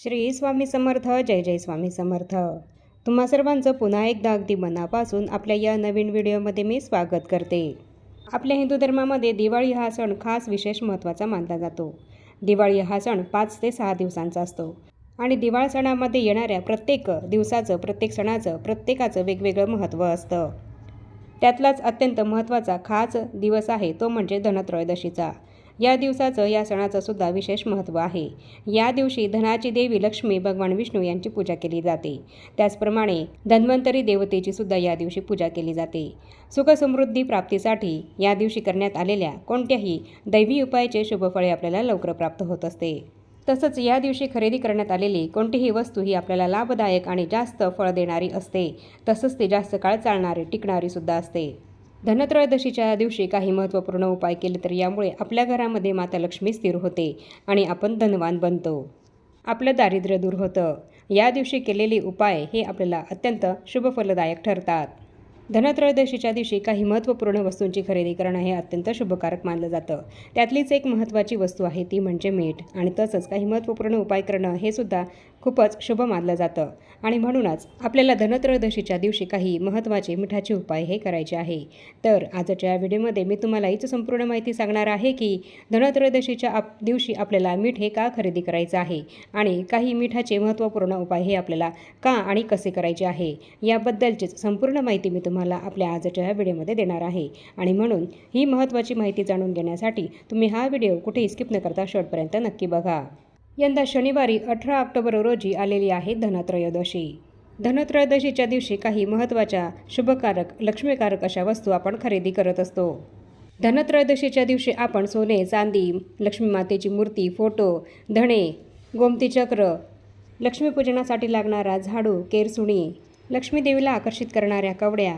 श्री स्वामी समर्थ जय जय स्वामी समर्थ. तुम्हा सर्वांचं पुन्हा एकदा अगदी मनापासून आपल्या या नवीन व्हिडिओमध्ये मी स्वागत करते. आपल्या हिंदू धर्मामध्ये दिवाळी हा सण खास विशेष महत्त्वाचा मानला जातो. दिवाळी हा सण पाच ते सहा दिवसांचा असतो. आणि दिवाळ सणामध्ये येणाऱ्या प्रत्येक दिवसाचं प्रत्येक सणाचं प्रत्येकाचं वेगवेगळं महत्त्व असतं. त्यातलाच अत्यंत महत्त्वाचा खास दिवस आहे तो म्हणजे धनत्रयोदशीचा. या दिवसाचं या सणाचं सुद्धा विशेष महत्त्व आहे. या दिवशी धनाची देवी लक्ष्मी भगवान विष्णू यांची पूजा केली जाते. त्याचप्रमाणे धन्वंतरी देवतेची सुद्धा या दिवशी पूजा केली जाते. सुखसमृद्धी प्राप्तीसाठी या दिवशी करण्यात आलेल्या कोणत्याही दैवी उपायाचे शुभफळे आपल्याला लवकर प्राप्त होत असते. तसंच या दिवशी खरेदी करण्यात आलेली कोणतीही वस्तू ही आपल्याला लाभदायक आणि जास्त फळ देणारी असते. तसंच ती जास्त काळ चालणारी टिकणारी सुद्धा असते. धनत्रयोदशीच्या दिवशी काही महत्त्वपूर्ण उपाय केले तर यामुळे आपल्या घरामध्ये माता लक्ष्मी स्थिर होते आणि आपण धनवान बनतो. आपलं दारिद्र्य दूर होतं. या दिवशी केलेले उपाय हे आपल्याला अत्यंत शुभफलदायक ठरतात. धनत्रयोदशीच्या दिवशी काही महत्त्वपूर्ण वस्तूंची खरेदी करणं हे अत्यंत शुभकारक मानलं जातं. त्यातलीच एक महत्त्वाची वस्तू आहे ती म्हणजे मीठ आणि तसंच काही महत्त्वपूर्ण उपाय करणं हे सुद्धा खूपच शुभ मानलं जातं. आणि म्हणूनच आपल्याला धनत्रयोदशीच्या दिवशी काही महत्त्वाचे मिठाचे उपाय हे करायचे आहे. तर आजच्या या व्हिडिओमध्ये मी तुम्हाला हीच संपूर्ण माहिती सांगणार आहे की धनत्रयोदशीच्या आप दिवशी आपल्याला मीठ हे का खरेदी करायचं आहे? आणि काही मिठाचे महत्त्वपूर्ण उपाय हे आपल्याला का आणि कसे करायचे आहे? याबद्दलचीच संपूर्ण माहिती मी तुम्हाला आपल्या आजच्या ह्या व्हिडिओमध्ये देणार आहे. आणि म्हणून ही महत्त्वाची माहिती जाणून घेण्यासाठी तुम्ही हा व्हिडिओ कुठेही स्किप न करता शेवटपर्यंत नक्की बघा. यंदा शनिवारी अठरा ऑक्टोबर रोजी आलेली आहे धनत्रयोदशी. धनत्रयोदशीच्या दिवशी काही महत्त्वाच्या शुभकारक लक्ष्मीकारक अशा वस्तू आपण खरेदी करत असतो. धनत्रयोदशीच्या दिवशी आपण सोने चांदी लक्ष्मी मातेची मूर्ती फोटो धणे गोमती चक्र लक्ष्मीपूजनासाठी लागणारा झाडू केरसुणी लक्ष्मीदेवीला आकर्षित करणाऱ्या कवड्या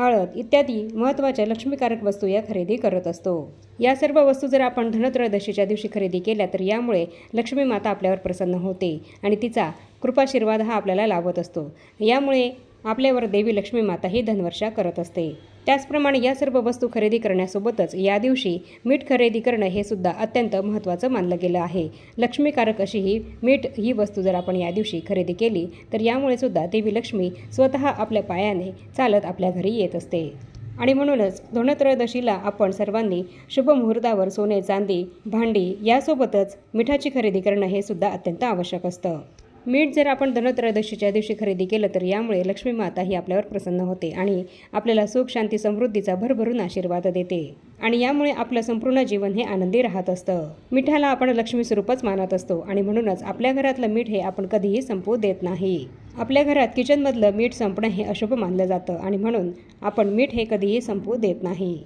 हळद इत्यादी महत्त्वाच्या लक्ष्मीकारक वस्तू या खरेदी करत असतो. या सर्व वस्तू जर आपण धनत्रयोदशीच्या दिवशी खरेदी केल्या तर यामुळे लक्ष्मी माता आपल्यावर प्रसन्न होते आणि तिचा कृपाशीर्वाद हा आपल्याला लाभत असतो. यामुळे आपल्यावर देवी लक्ष्मी माता ही धनवर्षा करत असते. त्याचप्रमाणे या सर्व वस्तू खरेदी करण्यासोबतच या दिवशी मीठ खरेदी करणं हे सुद्धा अत्यंत महत्त्वाचं मानलं गेलं आहे. लक्ष्मीकारक अशी ही मीठ ही वस्तू जर आपण या दिवशी खरेदी केली तर यामुळे सुद्धा देवी लक्ष्मी स्वतः आपल्या पायाने चालत आपल्या घरी येत असते. आणि म्हणूनच धनत्रयोदशीला आपण सर्वांनी शुभ मुहूर्तावर सोने चांदी भांडी यासोबतच मिठाची खरेदी करणं हे सुद्धा अत्यंत आवश्यक असतं. मीठ जर आपण धनत्रयोदशीच्या दिवशी खरेदी केलं तर यामुळे लक्ष्मी माता ही आपल्यावर प्रसन्न होते आणि आपल्याला सुख शांती समृद्धीचा भरभरून आशीर्वाद देते. आणि यामुळे आपलं संपूर्ण जीवन हे आनंदी राहत असतं. मिठाला आपण लक्ष्मी स्वरूपच मानत असतो आणि म्हणूनच आपल्या घरातलं मीठ हे आपण कधीही संपवू देत नाही. आपल्या घरात किचनमधलं मीठ संपणं हे अशुभ मानलं जातं आणि म्हणून आपण मीठ हे कधीही संपू देत नाही.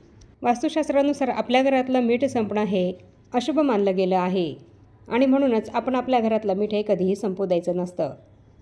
वास्तुशास्त्रानुसार आपल्या घरातलं मीठ संपणं हे अशुभ मानलं गेलं आहे. आणि म्हणूनच आपण आपल्या घरातलं मीठ हे कधीही संपू द्यायचं नसतं.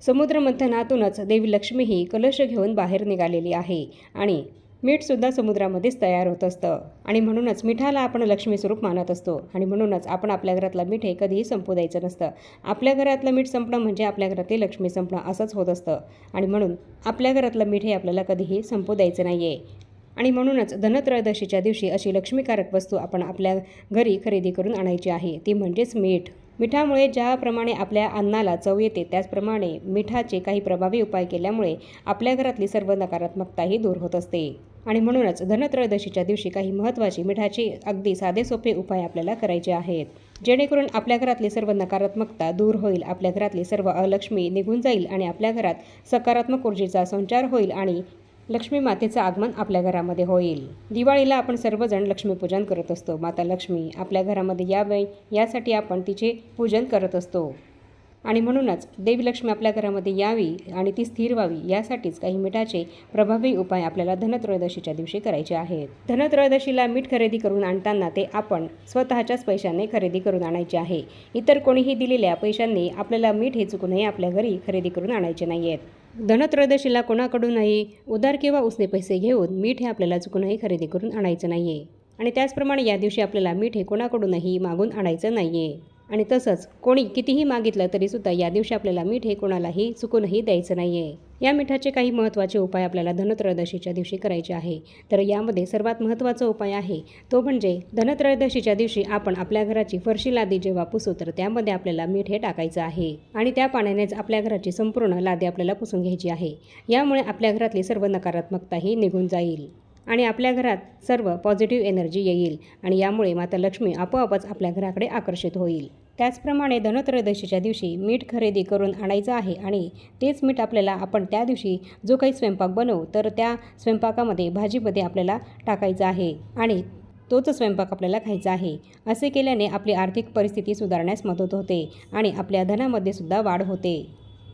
समुद्रमंथनातूनच देवी लक्ष्मी ही कलश घेऊन बाहेर निघालेली आहे आणि मीठसुद्धा समुद्रामध्येच तयार होत असतं. आणि म्हणूनच मिठाला आपण लक्ष्मी स्वरूप मानत असतो. आणि म्हणूनच आपण आपल्या घरातलं मीठ हे कधीही संपू द्यायचं नसतं. आपल्या घरातलं मीठ संपणं म्हणजे आपल्या घरातली लक्ष्मी संपणं असंच होत असतं. आणि म्हणून आपल्या घरातलं मीठ हे आपल्याला कधीही संपू द्यायचं नाही आहे आणि म्हणूनच धनत्रयोदशीच्या दिवशी अशी लक्ष्मीकारक वस्तू आपण आपल्या घरी खरेदी करून आणायची आहे. ती म्हणजेच मीठ. मिठामुळे ज्याप्रमाणे आपल्या अन्नाला चव येते त्याचप्रमाणे मिठाचे काही प्रभावी उपाय केल्यामुळे आपल्या घरातली सर्व नकारात्मकताही दूर होत असते. आणि म्हणूनच धनत्रयोदशीच्या दिवशी काही महत्त्वाचे मिठाचे अगदी साधे सोपे उपाय आपल्याला करायचे आहेत. जेणेकरून आपल्या घरातली सर्व नकारात्मकता दूर होईल आपल्या घरातली सर्व अलक्ष्मी निघून जाईल आणि आपल्या घरात सकारात्मक ऊर्जेचा संचार होईल आणि लक्ष्मी मातेचं आगमन आपल्या घरामध्ये होईल. दिवाळीला आपण सर्वजण लक्ष्मीपूजन करत असतो. माता लक्ष्मी आपल्या घरामध्ये यावे यासाठी आपण तिचे पूजन करत असतो. आणि म्हणूनच देवी लक्ष्मी आपल्या घरामध्ये यावी आणि ती स्थिर व्हावी यासाठीच काही मिठाचे प्रभावी उपाय आपल्याला धनत्रयोदशीच्या दिवशी करायचे आहेत. धनत्रयोदशीला मीठ खरेदी करून आणताना ते आपण स्वतःच्याच पैशाने खरेदी करून आणायचे आहे. इतर कोणीही दिलेल्या पैशांनी आपल्याला मीठ हे चुकूनही आपल्या घरी खरेदी करून आणायचे नाही आहेत धनत्रयोदशीला कोणाकडूनही उधार किंवा उसने पैसे घेऊन मीठ हे आपल्याला चुकूनही खरेदी करून आणायचं नाही आहे आणि त्याचप्रमाणे या दिवशी आपल्याला मीठ हे कोणाकडूनही मागून आणायचं नाही आहे आणि तसंच कोणी कितीही मागितलं तरीसुद्धा या दिवशी आपल्याला मीठ हे कोणालाही चुकूनही द्यायचं नाही आहे या मिठाचे काही महत्त्वाचे उपाय आपल्याला धनत्रयोदशीच्या दिवशी करायचे आहे. तर यामध्ये सर्वात महत्त्वाचा उपाय आहे तो म्हणजे धनत्रयोदशीच्या दिवशी आपण आपल्या घराची फरशी लादी जेव्हा पुसू तर त्यामध्ये आपल्याला मीठ हे टाकायचं आहे. आणि त्या पाण्यानेच आपल्या घराची संपूर्ण लादी आपल्याला पुसून घ्यायची आहे. यामुळे आपल्या घरातली सर्व नकारात्मकताही निघून जाईल. आणि आपल्या घरात सर्व पॉझिटिव्ह एनर्जी येईल. आणि यामुळे माता लक्ष्मी आपोआपच आपल्या घराकडे आकर्षित होईल. त्याचप्रमाणे धनत्रयोदशीच्या दिवशी मीठ खरेदी करून आणायचं आहे आणि तेच मीठ आपल्याला आपण त्या दिवशी जो काही स्वयंपाक बनवू तर त्या स्वयंपाकामध्ये भाजीमध्ये आपल्याला टाकायचं आहे. आणि तोच स्वयंपाक आपल्याला खायचा आहे. असे केल्याने आपली आर्थिक परिस्थिती सुधारण्यास मदत होते आणि आपल्या धनामध्ये सुद्धा वाढ होते.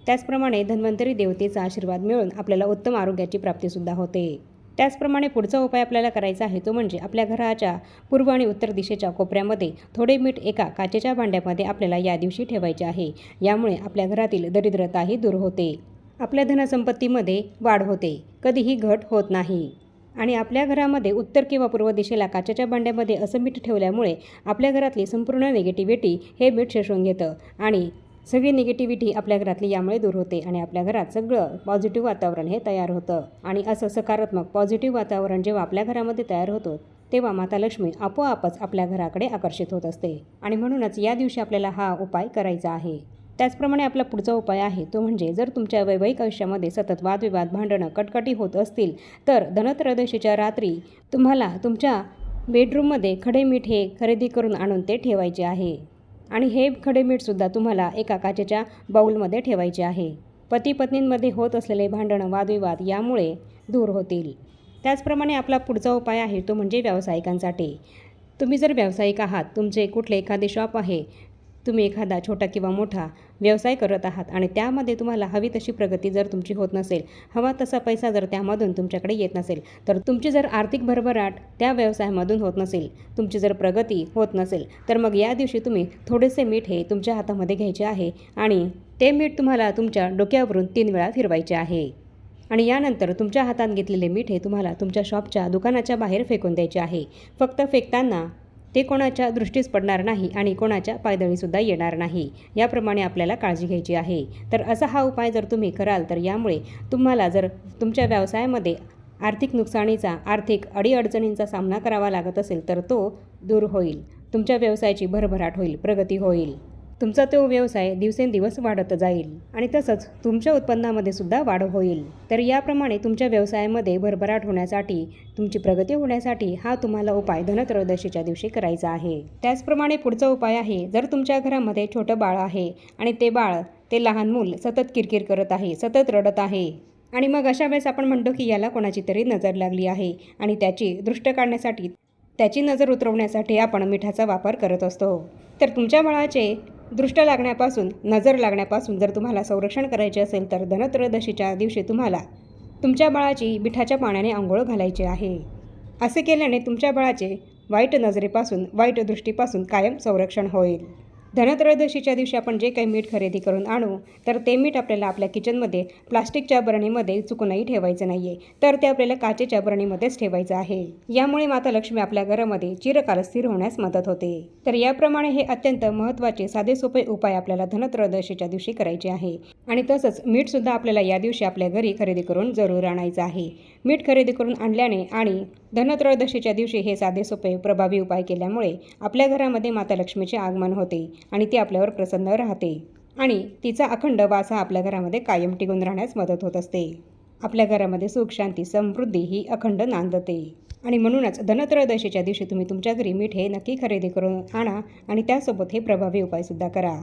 त्याचप्रमाणे धन्वंतरी देवतेचा आशीर्वाद मिळून आपल्याला उत्तम आरोग्याची प्राप्तीसुद्धा होते. त्याचप्रमाणे पुढचा उपाय आपल्याला करायचा आहे तो म्हणजे आपल्या घराच्या पूर्व आणि उत्तर दिशेच्या कोपऱ्यामध्ये थोडे मीठ एका काचेच्या भांड्यामध्ये आपल्याला या दिवशी ठेवायचे आहे. यामुळे आपल्या घरातील दरिद्रताही दूर होते. आपल्या धनसंपत्तीमध्ये वाढ होते. कधीही घट होत नाही. आणि आपल्या घरामध्ये उत्तर किंवा पूर्व दिशेला काचेच्या भांड्यामध्ये असं मीठ ठेवल्यामुळे आपल्या घरातली संपूर्ण निगेटिव्हिटी हे मीठ शोषून घेतं आणि सगळी निगेटिव्हिटी आपल्या घरातली यामुळे दूर होते आणि आपल्या घरात सगळं पॉझिटिव्ह वातावरण हे तयार होतं. आणि असं सकारात्मक पॉझिटिव्ह वातावरण जेव्हा आपल्या घरामध्ये तयार होतं तेव्हा माता लक्ष्मी आपोआपच आपल्या घराकडे आकर्षित होत असते. आणि म्हणूनच या दिवशी आपल्याला हा उपाय करायचा आहे. त्याचप्रमाणे आपला पुढचा उपाय आहे तो म्हणजे जर तुमच्या वैवाहिक आयुष्यामध्ये सतत वादविवाद भांडणं कटकटी होत असतील तर धनत्रयोदशीच्या रात्री तुम्हाला तुमच्या बेडरूममध्ये खडे मीठ हे खरेदी करून आणून ते ठेवायचे आहे. आणि हे खडे मीठसुद्धा तुम्हाला एका काचेच्या बाऊलमध्ये ठेवायचे आहे. पती पत्नींमध्ये होत असलेले भांडणं वादविवाद यामुळे दूर होतील. त्याचप्रमाणे आपला पुढचा उपाय आहे तो म्हणजे व्यावसायिकांसाठी. तुम्ही जर व्यावसायिक आहात तुमचे कुठले एखादे शॉप आहे तुम्ही एखादा छोटा किंवा मोठा व्यवसाय करत आहात आणि त्यामध्ये तुम्हाला हवी तशी प्रगती जर तुमची होत नसेल हवा तसा पैसा जर त्यामधून तुमच्याकडे येत नसेल तर तुमची जर आर्थिक भरभराट त्या व्यवसायामधून होत नसेल तुमची जर प्रगती होत नसेल तर मग या दिवशी तुम्ही थोडेसे मीठ हे तुमच्या हातामध्ये घ्यायचे आहे आणि ते मीठ तुम्हाला तुमच्या डोक्यावरून तीन वेळा फिरवायचे आहे. आणि यानंतर तुमच्या हातात घेतलेले मीठ हे तुम्हाला तुमच्या शॉपच्या दुकानाच्या बाहेर फेकून द्यायचे आहे. फक्त फेकताना ते कोणाच्या दृष्टीस पडणार नाही आणि कोणाच्या पायदळीसुद्धा येणार नाही. याप्रमाणे आपल्याला काळजी घ्यायची आहे. तर असा हा उपाय जर तुम्ही कराल तर यामुळे तुम्हाला जर तुमच्या व्यवसायामध्ये आर्थिक नुकसानीचा आर्थिक अडीअडचणींचा सामना करावा लागत असेल तर तो दूर होईल. तुमच्या व्यवसायाची भरभराट होईल प्रगती होईल. तुमचा तो व्यवसाय दिवसेंदिवस वाढत जाईल आणि तसंच तुमच्या उत्पन्नामध्ये सुद्धा वाढ होईल. तर याप्रमाणे तुमच्या व्यवसायामध्ये भरभराट होण्यासाठी तुमची प्रगती होण्यासाठी हा तुम्हाला उपाय धनत्रयोदशीच्या दिवशी करायचा आहे. त्याचप्रमाणे पुढचा उपाय आहे जर तुमच्या घरामध्ये छोटं बाळ आहे आणि ते बाळ ते लहान मूल सतत किरकिर करत आहे सतत रडत आहे आणि मग अशा वेळेस आपण म्हणतो की याला कोणाची तरी नजर लागली आहे आणि त्याची दृष्ट काढण्यासाठी त्याची नजर उतरवण्यासाठी आपण मिठाचा वापर करत असतो. तर तुमच्या बाळाचे दृष्ट लागण्यापासून नजर लागण्यापासून जर तुम्हाला संरक्षण करायचे असेल तर धनत्रयोदशीच्या दिवशी तुम्हाला तुमच्या बाळाची बिठाच्या पाण्याने आंघोळ घालायची आहे. असे केल्याने तुमच्या बाळाचे वाईट नजरेपासून वाईट दृष्टीपासून कायम संरक्षण होईल. धनत्रयोदशीच्या दिवशी आपण जे काही मीठ खरेदी करून आणू तर ते मीठ आपल्याला आपल्या किचनमध्ये प्लास्टिकच्या बरणीमध्ये चुकूनही ठेवायचं नाही आहे तर ते आपल्याला काचेच्या बरणीमध्येच ठेवायचं आहे. यामुळे माता लक्ष्मी आपल्या घरामध्ये चिरकाल स्थिर होण्यास मदत होते. तर याप्रमाणे हे अत्यंत महत्त्वाचे साधे सोपे उपाय आपल्याला धनत्रयोदशीच्या दिवशी करायचे आहे. आणि तसंच मीठसुद्धा आपल्याला या दिवशी आपल्या घरी खरेदी करून जरूर आणायचं आहे. मीठ खरेदी करून आणल्याने आणि धनत्रयोदशीच्या दिवशी हे साधे सोपे प्रभावी उपाय केल्यामुळे आपल्या घरामध्ये माता लक्ष्मीचे आगमन होते. आणि ती आपल्यावर प्रसन्न राहते. आणि तिचा अखंड वास हा आपल्या घरामध्ये कायम टिकून राहण्यास मदत होत असते. आपल्या घरामध्ये सुख शांती समृद्धी ही अखंड नांदते. आणि म्हणूनच धनत्रयोदशीच्या दिवशी तुम्ही तुमच्या घरी मीठ हे नक्की खरेदी करून आणा आणि त्यासोबत हे प्रभावी उपायसुद्धा करा.